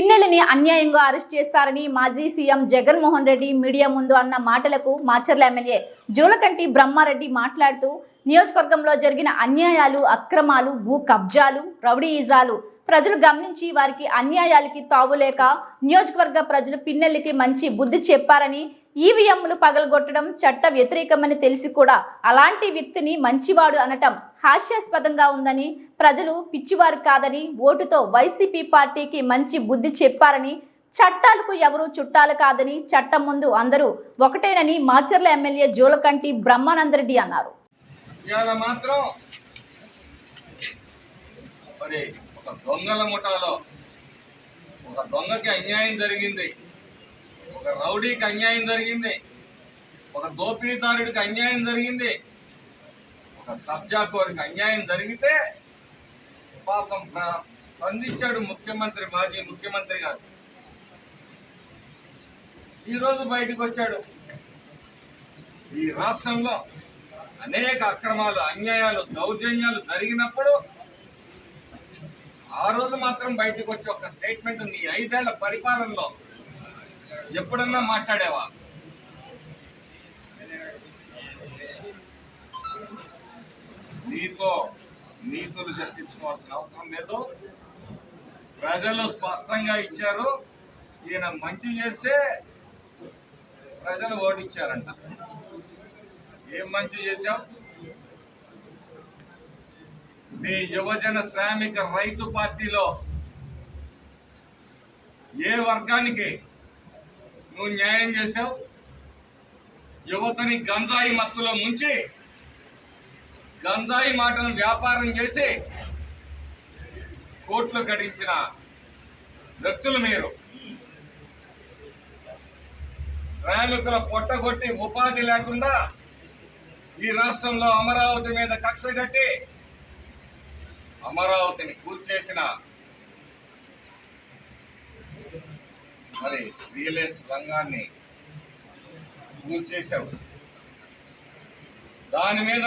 పిన్నెలని అన్యాయంగా అరెస్ట్ చేశారని మాజీ సీఎం జగన్మోహన్ రెడ్డి మీడియా ముందు అన్న మాటలకు మాచర్ల ఎమ్మెల్యే జూలకంటి బ్రహ్మారెడ్డి మాట్లాడుతూ నియోజకవర్గంలో జరిగిన అన్యాయాలు అక్రమాలు భూ కబ్జాలు రౌడీయిజాలు ప్రజలు గమనించి వారికి అన్యాయాలకి తావులేక నియోజకవర్గ ప్రజలు పిన్నెల్లికి మంచి బుద్ధి చెప్పారని ఈవీఎంలు పగలగొట్టడం చట్ట వ్యతిరేకమని తెలిసి కూడా అలాంటి వ్యక్తిని మంచివాడు అనటం హాస్యాస్పదంగా ఉందని ప్రజలు పిచ్చివారు కాదని ఓటుతో వైసీపీ పార్టీకి మంచి బుద్ధి చెప్పారని చట్టాలకు ఎవరు చుట్టాలు కాదని చట్టం ముందు అందరూ ఒకటేనని మాచర్ల ఎమ్మెల్యే జోలకంటి బ్రహ్మానందరెడ్డి అన్నారు. మాత్రం మరి ఒక దొంగల ముఠాలో ఒక దొంగకి అన్యాయం జరిగింది. ఒక రౌడీకి అన్యాయం జరిగింది. ఒక దోపిడీదారుడికి అన్యాయం జరిగింది. ఒక కబ్జాకోరికి అన్యాయం జరిగితే పాపం స్పందించాడు ముఖ్యమంత్రి మాజీ ముఖ్యమంత్రి గారు. ఈరోజు బయటకు వచ్చాడు. ఈ రాష్ట్రంలో అనేక అక్రమాలు అన్యాయాలు దౌర్జన్యాలు జరిగినప్పుడు ఆ రోజు మాత్రం బయటకు వచ్చి ఒక స్టేట్మెంట్ నీ ఐదేళ్ళ పరిపాలనలో ఎప్పుడన్నా మాట్లాడేవా? నీతో నీతులు జరిపించుకోవాల్సిన అవసరం లేదు. ప్రజలు స్పష్టంగా ఇచ్చారు. ఈయన మంచి చేస్తే ప్రజలు ఓటిచ్చారంట ఏం మంచి చేశావు? మీ యువజన శ్రామిక రైతు పార్టీలో ఏ వర్గానికి నువ్వు న్యాయం చేశావు. యువతని గంజాయి మత్తులో ముంచి గంజాయి మాటను వ్యాపారం చేసి కోట్లు గడించిన వ్యక్తులు మీరు. శ్రామికుల పొట్టగొట్టి ఉపాధి లేకుండా ఈ రాష్ట్రంలో అమరావతి మీద కక్ష కట్టి అమరావతిని కూల్చేసిన మరి రియల్ ఎస్టేట్ రంగాన్ని కూల్చేశావు దాని మీద